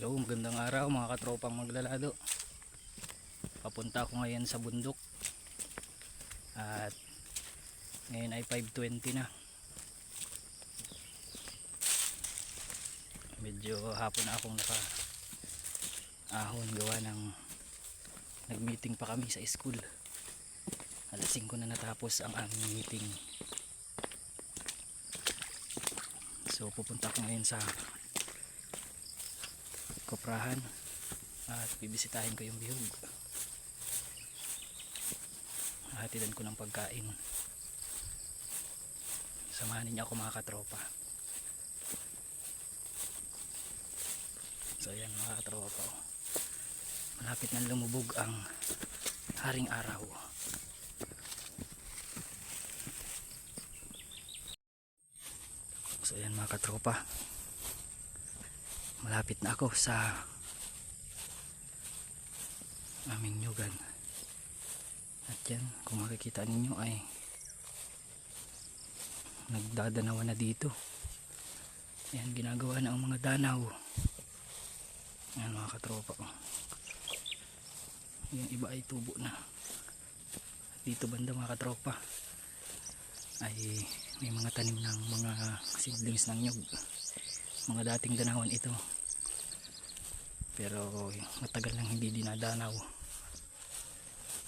Hello, magandang araw mga katropang maglalado. Papunta ako ngayon sa bundok. At ngayon ay 5.20 na. Medyo hapon na akong naka ahon gawa ng nag-meeting pa kami sa school. Alas 5 na natapos ang aming meeting. So pupunta ako ngayon sa koprahan at bibisitahin ko yung bihog. Hatidan ko ng pagkain. Samahan niyo ako mga katropa. So yan mga katropa oh. malapit na lumubog ang haring araw. So yan mga katropa malapit na ako sa aming nyugan. At yan kung makikita ninyo ay nagdadanawan na dito. Yan ginagawa na ang mga danaw. Yan mga katropa ko. Yung iba ay tubo na. Dito banda mga katropa ay may mga tanim ng mga seedlings ng nyug. Mga dating danawan ito pero matagal nang hindi dinadanaw.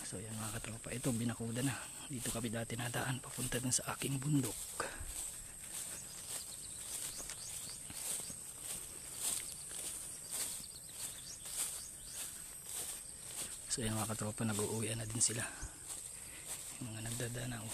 So yan mga katropa ito binakuda na. Dito kami dati nadaan papunta dun sa aking bundok. So yan mga katropa nag-uuwian na din sila. Yung mga nagdadanaw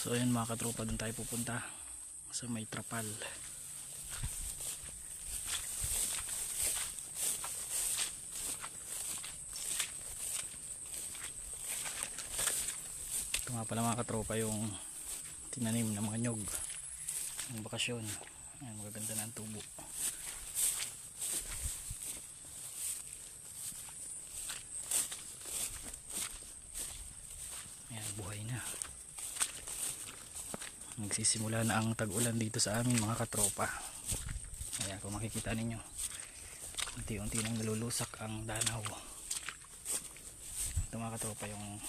So ayun mga katropa doon tayo pupunta sa may trapal. Ito nga pala mga katropa yung tinanim ng mga nyog ng bakasyon. Ayan, magaganda na ang tubo. Ayan, buhay na nagsisimula na ang tag-ulan dito sa amin mga katropa. Ayan kung makikita ninyo unti-unti nang nalulusak ang danaw. Ito mga katropa yung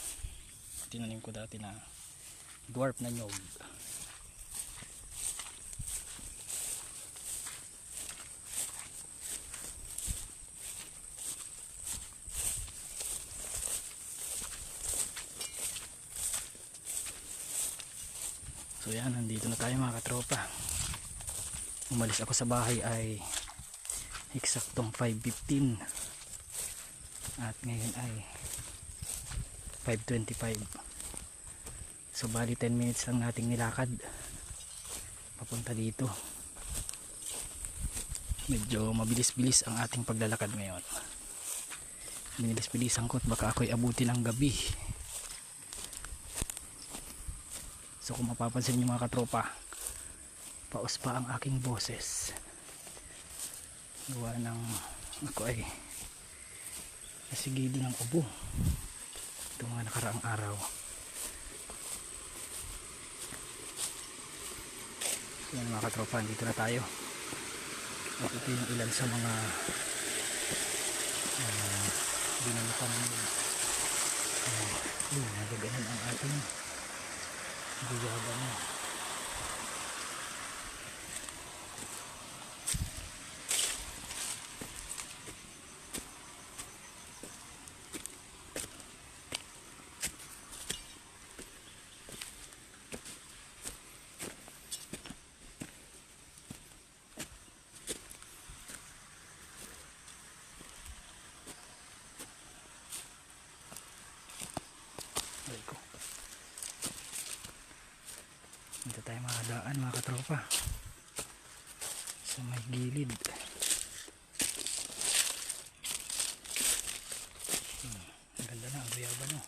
tinanim ko dati na dwarf na nyog So yan, nandito na tayo mga katropa. Umalis ako sa bahay ay eksaktong 5.15 at ngayon ay 5.25 so bali 10 minutes lang nating nilakad. Papunta dito. Medyo mabilis-bilis ang ating paglalakad ngayon. Binilis-bilisan ko at baka ako'y abuti ng gabi So kung mapapansin niyo mga katropa, paus pa ang aking boses. Gawa ng ako ay nasigili ng ubo. Ito mga nakaraang araw. Yan mga katropa, dito na tayo. At ito yung ilan sa mga uh, binalitan nila. Uh, yun, nagaganan ang ating guyaba na. Aray ko. Dito makadaan mga katropa. Sa may gilid. Hmm, ang ganda na, ang guyaba no.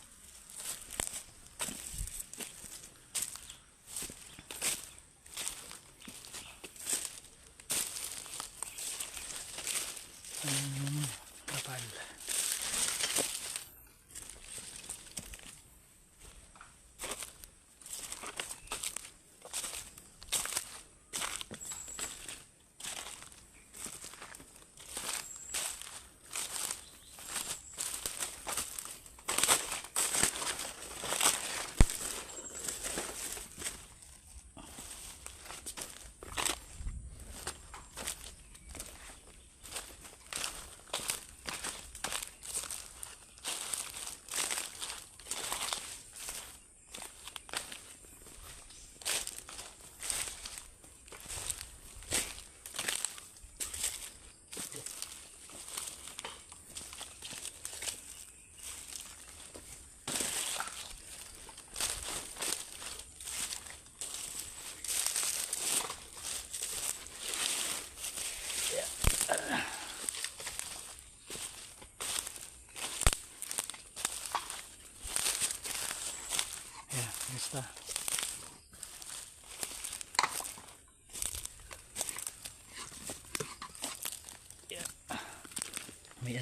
Ayan yung kapal.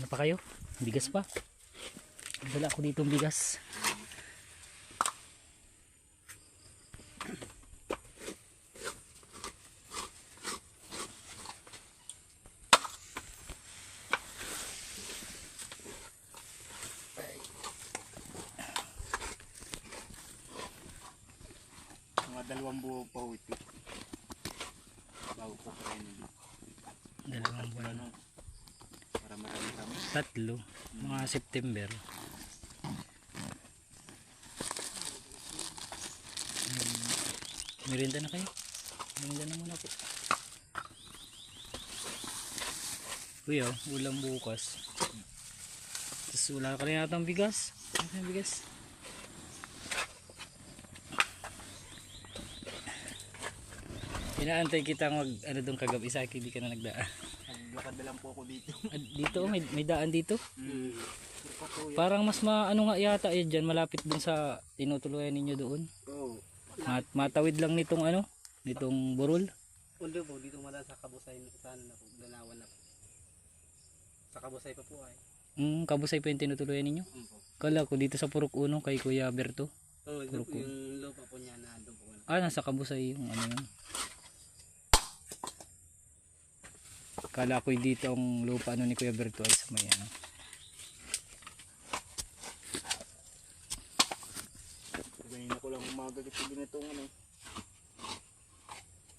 Ano pa kayo? Bigas pa? Dala ako dito bigas. Mga dalawang buo pa ito. Bago ko pa rin ulit. Dalawang buwan. Ano? Para marami kami. Tatlo. Mga September. Merienda na kayo? Merienda na muna po. Kuya, ulam bukas. Tapos wala ka rin natang bigas. Ano bigas? Inaantay kita mag ano doon kagabi sa akin, hindi ka na nagdaan. Na lang po ako dito. Dito, may, may daan dito. Hmm. Parang mas maano nga yata eh dyan, malapit dun sa tinutuluyan ninyo doon. Oo. Mat matawid lang nitong ano, nitong burol. Undo po, dito mala sa kabusay sa ano na po, dalawan na po. Sa kabusay pa po ay. Mm, kabusay pa yung tinutuluyan ninyo. Um po. Kala ko dito sa Purok Uno kay Kuya Berto. Oh, Puro po. yung lupa po niya na doon po. Ah, nasa kabusay yung ano yun. Kala ko dito ang lupa ano ni Kuya Berto ay sa may ano. Ganyan ko lang umaga kasi ginitong ano.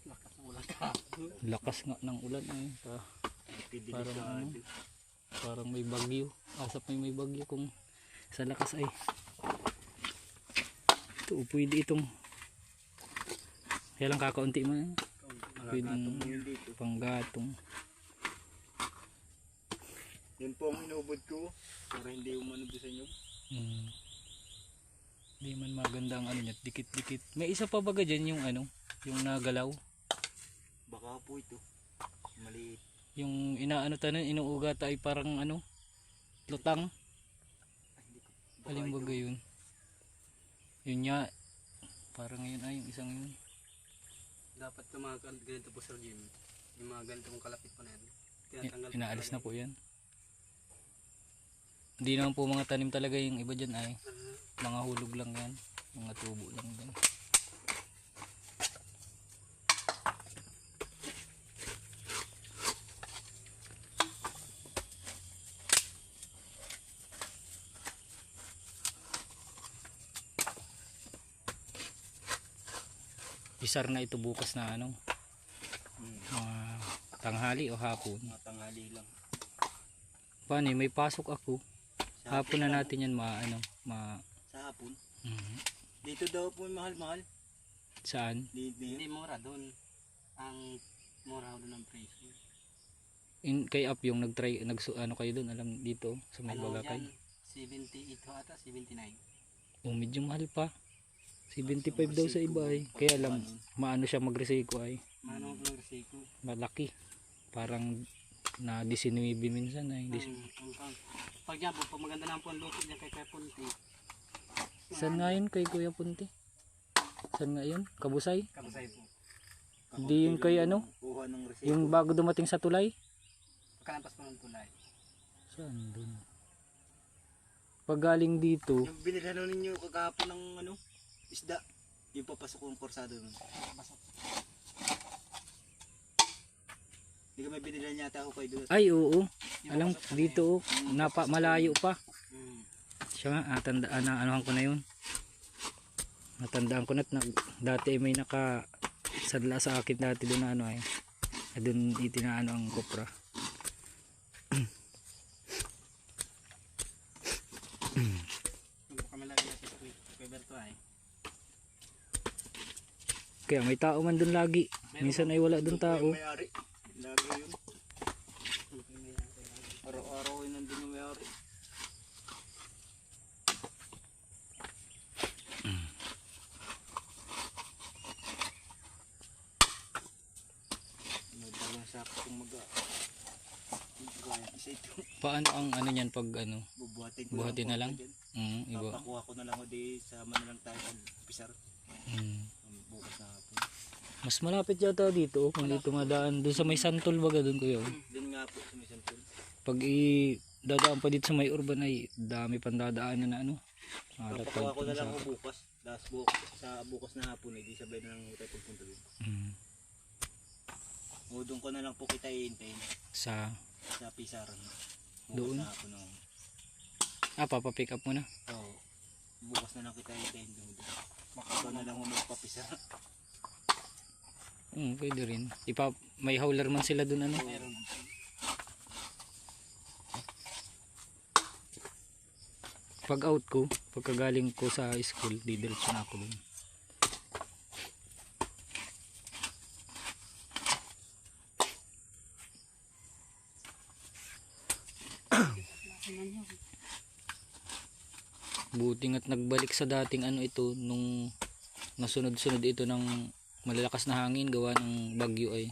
Lakas ng ulan ka. Lakas nga ng ulan ay. Pa, Parang ano? Parang may bagyo. Asap may may bagyo kung sa lakas ay. Ito, pwede itong kaya lang kakaunti mo yan. Pwedeng Yun dito. panggatong. Yun po ang inubod ko. Para hindi umano sa inyo. Hmm. Hindi man maganda ang ano niya, dikit-dikit. May isa pa baga dyan yung ano, yung nagalaw. Baka po ito. Maliit. Yung inaano tanan, inuugat ay parang ano, lutang. Ito. baga yun. Yun nga, Para ngayon ay yung isang yun. Dapat yung mga gan- ganito po Sir Jim. Yung mga ganitong kalapit po na yan. Tinatanggal Inaalis na po yan. Hindi naman po mga tanim talaga yung iba dyan ay. Mga hulog lang yan. Mga tubo lang yan. Isar na ito bukas na ano, mga tanghali o hapon. Tanghali lang. Paano eh, may pasok ako. Sa Hapon na natin yan ma ano, ma Sa hapon. Mhm. Dito daw po mahal-mahal. saan? Dito Hindi mura doon. Ang mura doon ng presyo. In, kay Up yung nag-try, nag, ano kayo doon, alam dito, sa may Ano bagakay. dyan? 78 ho ata, 79. Oh, medyo mahal pa. 75 daw sa iba ay. Kaya lang, maano siya magresiko ay. Manong ng resiko. Malaki. Parang na 19 minsan ay. Ang, pag po, pag maganda na po ang luto niya kay Kuya Punti, Saan nga yun kay Kuya Punti? Saan nga yun? Kabusay? kabusay po. Hindi yung kay ano? Ng. Yung bago dumating sa tulay? Pagkalampas po ng tulay. Saan dun? Pag galing dito, Yung binilhan nun ninyo kagahapon ng ano, isda. Yung papasok kong korsado nun. Hindi ka may binilhan yata ako kay Dulot. ay oo. Alam, dito oh, napa, malayo pa. na yun. Mm. Siya nga, ah, tandaan na anuhan ko na yun. Natandaan ko na, na dati ay may naka sadla sa akin dati doon na ano ay. Eh, doon itinaano ang kopra. Berto ay. Kaya may tao man doon lagi. Minsan ay wala doon tao. Yung may-ari. Yun. Araw-araw yun nandun yung may-ari. Ano. Paano ang ano niyan pag ano? Bubuhatin ko Buhatin na lang? Mm, iba. Papakuha ko na lang o di sama na lang tayo ang pisar. Mm. Bukas na hapon. Mas malapit yata dito oh, kung dito madaan. Doon sa may santol baga doon kuya. oh. Doon nga po sa may santol. Pag i dadaan pa dito sa may urban ay dami pang dadaanan na ano. Papakuha ko na lang ho bukas. Tapos bukas, sa bukas na hapon eh, di sabay na lang tayo pagpunta doon. Mm. O doon ko na lang po kita iintayin Sa sa pisaran. Bukas Doon? na hapon oh. ah papapick up mo na. Oo. Bukas na lang kita iintayin doon. Ikaw na lang ho magpapisar. Mm, pwede rin. Ipa may howler man sila doon ano. Meron. Pag out ko, pagkagaling ko sa school, didiretso na ako doon. Buti nga't nagbalik sa dating ano ito nung nasunod-sunod ito ng malalakas na hangin gawa ng bagyo ay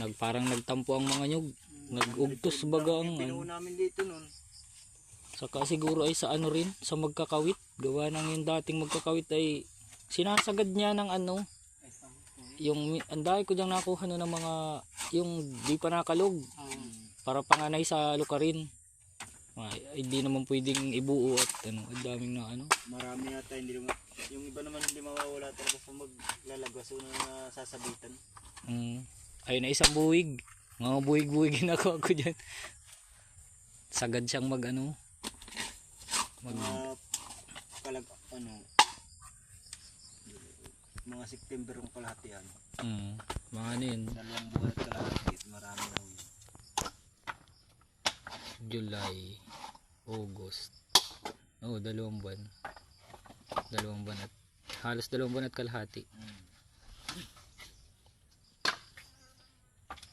nag parang nagtampo ang mga nyug nagugtos baga ang ano. Pinuho namin dito noon. Saka siguro ay sa ano rin, sa magkakawit. Gawa ng yung dating magkakawit ay sinasagad niya ng ano, yung anday ko diyang nakuha no ng mga, yung di pa nakalog, Um, para panganay sa lukarin. Ay, hindi naman pwedeng ibuo at ano, ang daming na ano. Marami yata hindi naman. Yung iba naman hindi mawawala talaga sa maglalagwas o na sasabitan. Mm, ayun na isang buwig. Mga buwig-buwig ginagawa ko dyan. Sagad siyang mag ano, mag, Mga kalag ano mga September ang kalahatian. mm, mga ano yun, Dalawang buwan at kalahati. Marami na. July, August. Oo, dalawang buwan. Dalawang buwan at halos dalawang buwan at kalahati.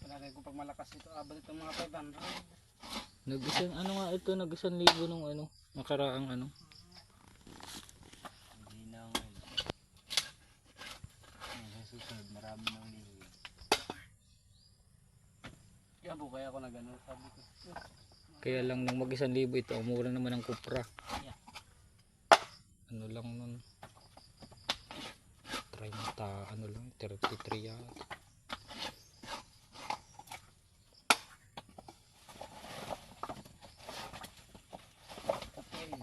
Palagay ko pag malakas ito, abot itong mga 500. Nag-isang ano nga ito, nag-isang libo nung ano, nakaraang ano. Hindi na ngayon. Ang sa susunod, marami nang liwi. Kaya po kaya ako na gano'n, sabi ko. "Eh, Kaya lang nung mag-isang libo ito, ang mura naman ng kupra. Ano lang nun. ta ano lang 33 yata Yan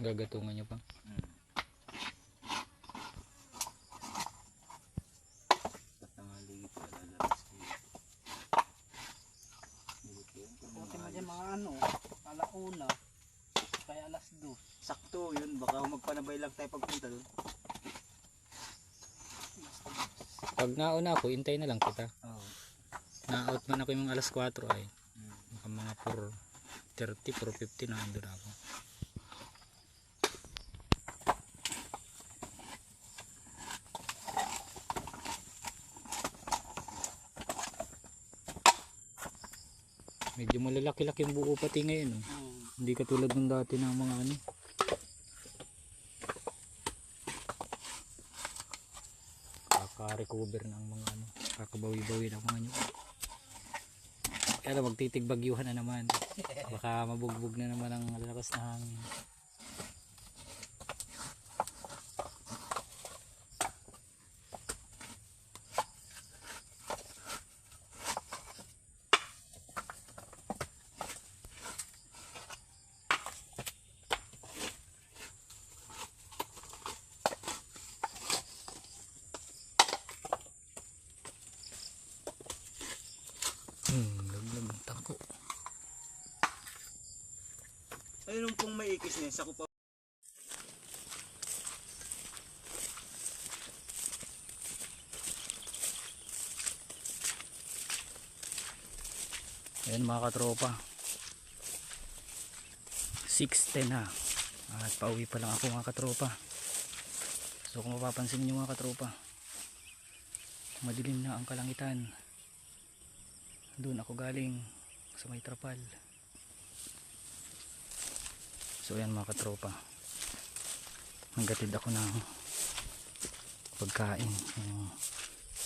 gagatungan nyo pa Hmm. Patangali pa lalabas ko. Dito yun, kung Buti mo maayos. dyan mga ano, alauna, kaya alas dos. Sakto yun, baka magpanabay lang tayo pagpunta doon. Pag nauna ako intay na lang kita Oo. na-out man ako yung alas 4 ay baka mga 4.30 4.50 na andun ako medyo malalaki-laki yung buo pati ngayon oh. Hmm. hindi katulad ng dati ng mga ano kaka-recover ng mga ano kakabawi-bawi ng mga nyo. Kaya lang magtitigbagyuhan na naman. Baka mabugbog na naman ang lakas na hangin hmm laglag ng tangko Pong may ikis niya, sa kupa. Ayan mga katropa. 6.10 na. At pauwi pa lang ako mga katropa. So kung mapapansin nyo mga katropa Madilim na ang kalangitan. Doon ako galing Sa may trapal So ayan mga katropa. Naggatid ako ng Pagkain. Yung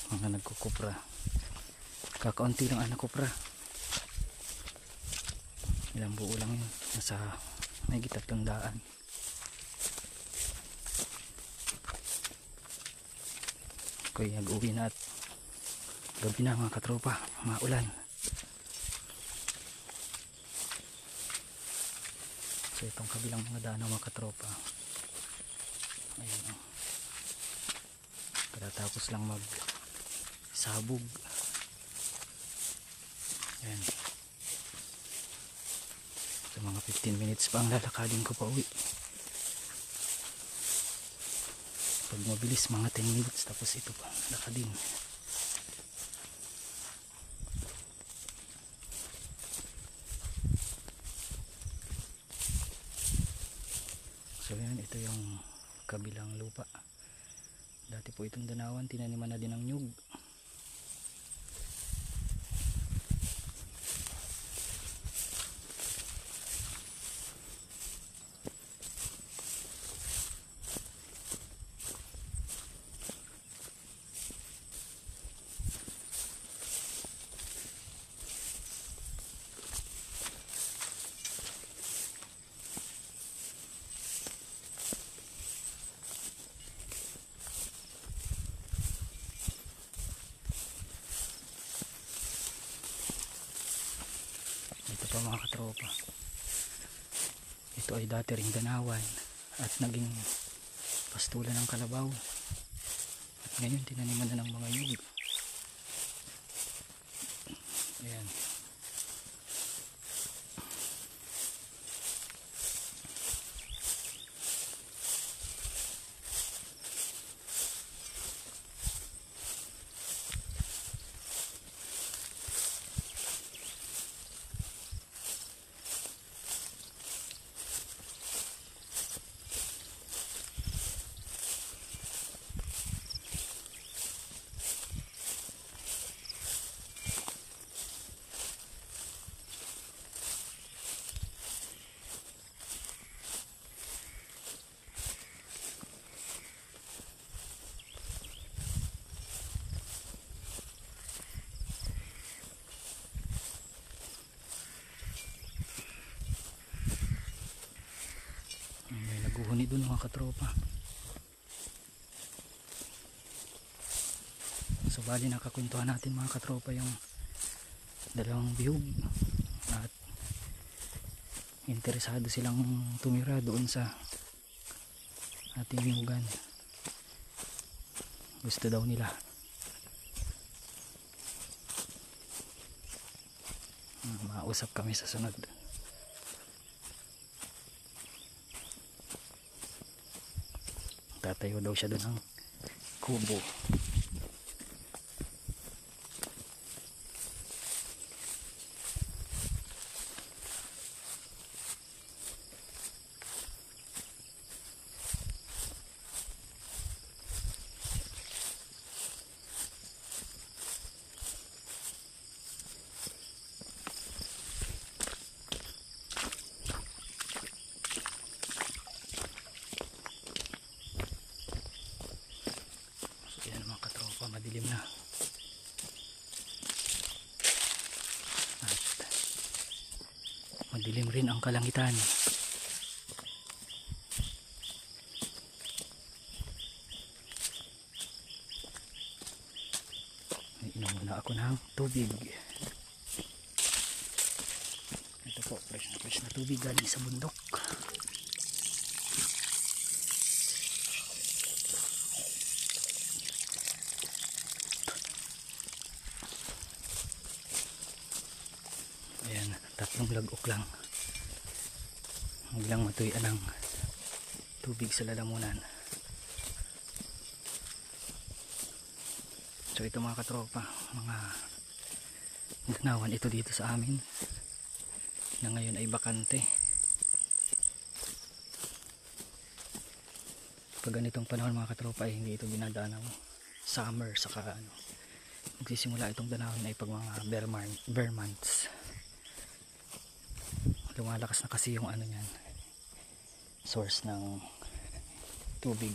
mga nagkukupra. Kakaunti lang ang nakupra. Ilang buo lang yun. Nasa may tatlong daan. Ako'y nag-uwi na at gabi na mga katropa. Maulan so itong kabilang mga daan mga katropa. Ayun o tapos lang mag sabog ayan. So mga 15 minutes pa ang lalakadin ko pa uwi. Pag mabilis mga 10 minutes tapos ito pa. Lakadin. So yan ito yung kabilang lupa. Dati po itong danawan tinaniman na din ng nyug. Ito mga katropa? Ito ay dati ring ganawan at naging pastulan ng kalabaw. At ngayon tinaniman na ng mga yug ayan naguhuni dun mga katropa. So bali nakakwentuhan natin mga katropa yung dalawang bihog at interesado silang tumira doon sa ating bihugan gusto daw nila. Mausap kami sa sunod tatayo daw siya doon ng kubo So yan mga katropa, madilim na. At madilim rin ang kalangitan. Inom muna ako ng tubig. Ito po, fresh na fresh na tubig galing sa bundok. Tatlong lagok lang. Biglang matuyan ng tubig sa lalamunan. So ito mga katropa, mga ganawan ito dito sa amin na ngayon ay bakante. Pag ganitong panahon mga katropa ay hindi ito dinadaan ng summer saka ano magsisimula itong danawin ay pag mga bear, man- bear months lumalakas na kasi yung ano niyan source ng tubig.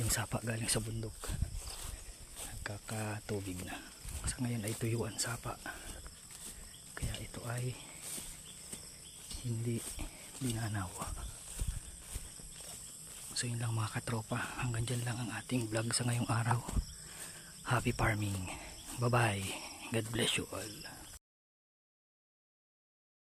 Yung sapa galing sa bundok. Nagkakatubig na. Sa ngayon ay tuyuan sapa. Kaya ito ay hindi dinanaw so yun lang mga katropa. Hanggang dyan lang ang ating vlog sa ngayong araw. Happy farming. Bye bye God bless you all